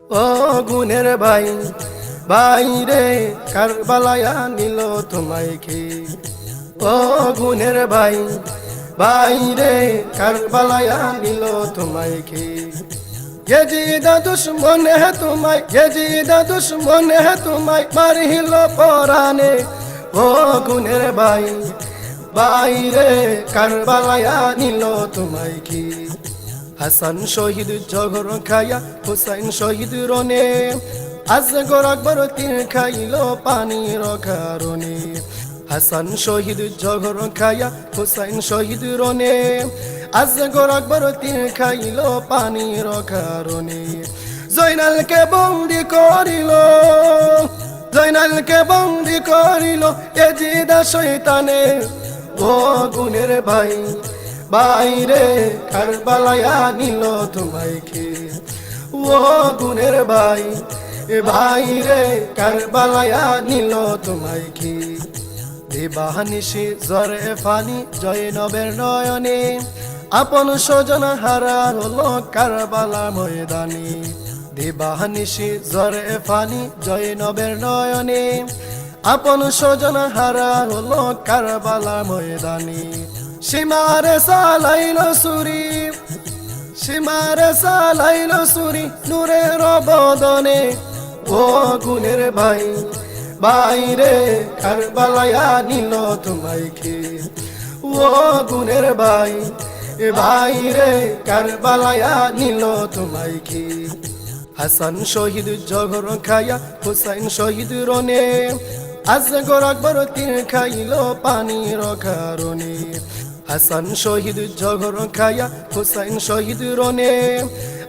ও গুনের ভাই ভাই রে কারবালায়া নিল তোমায় কি? ও গুনের ভাই ভাই রে কারবালায়া নিল তোমায় কি? গেজিদা দুশ্মন, হে তোমায় গেজিদা দুশ্মন, হে তোমায় ভাই ভাই রে কারবালায়া নিল তোমায় কি? হাসান শহীদ জগর খায়া, হুসাইন শহীদ রনে আজ আকবর তীর খাইল পানির কারণে। হাসান শহীদ জগর খায়া, হুসাইন শহীদ রনে আজ আকবর তীর খাইল পানির কারণে। জৈনালকে বন্দি করিল জৈনালকে বন্দি করিল এ জিদা শৈতানে ও গুনের ভাই বাইরে কারবালায়া নিল তোমায় কে? ও গুনের ভাই, এ ভাই রে কারবালায়া নিল তোমায় কি? দেবাহানিসি জরে ফানি জয় নবের নয়নে আপন স্বজন হারা হলো কারবালা ময়দানে। দেবাহানিসি জরে ফানি জয় নবের নয়নে আপন স্বজন হারা হলো কারবালা ময়দানে। সীমারে সালাইল সুরি সীমারে সালাইল সুরি নূরের বদনে ও গুনের ভাই বাইরে কারবালায়া নিল তোমায় কে ও গুনের ভাই এ ভাই রে কারবালায়া নিল তোমায় কি হাসান শহীদ জগর খায়া হুসাইন শহীদ রনে আজ গোর আকবর তীর খাইল পানির কারণে হাসান শহীদ জগর খায়া, হুসাইন শহীদ রনে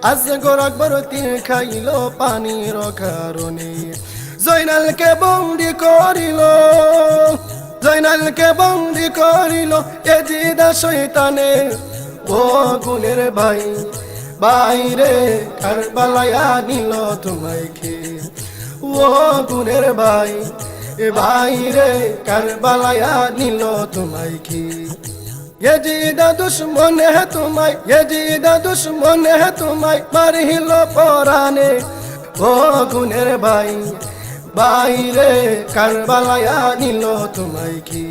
আজ গোর আকবর তীর খাইল পানির কারণে। জৈনালকে বন্দি করিল জৈনালকে বন্দি করিল এ জিদা শৈতানে ও গুনের ভাই, বাইরে কারবালায়া নিল তোমায় কে? ও গুনের ভাই, বাইরে কারবালায়া নিল তোমায় কি এজিদা দুশ্মন হে তোমায় এজিদা দুশ্মন হে তোমায় মারিল পরানে ও গুনের ভাই বাইরে কারবালায়া নিল তোমায় কি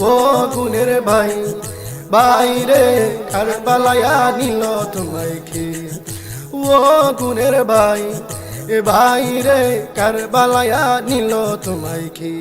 ও গুনের ভাই বাইরে কারবালায়া নিল তোমায় কি ও গুনের ভাই বাইরে কারবালায়া নিল তোমায় কি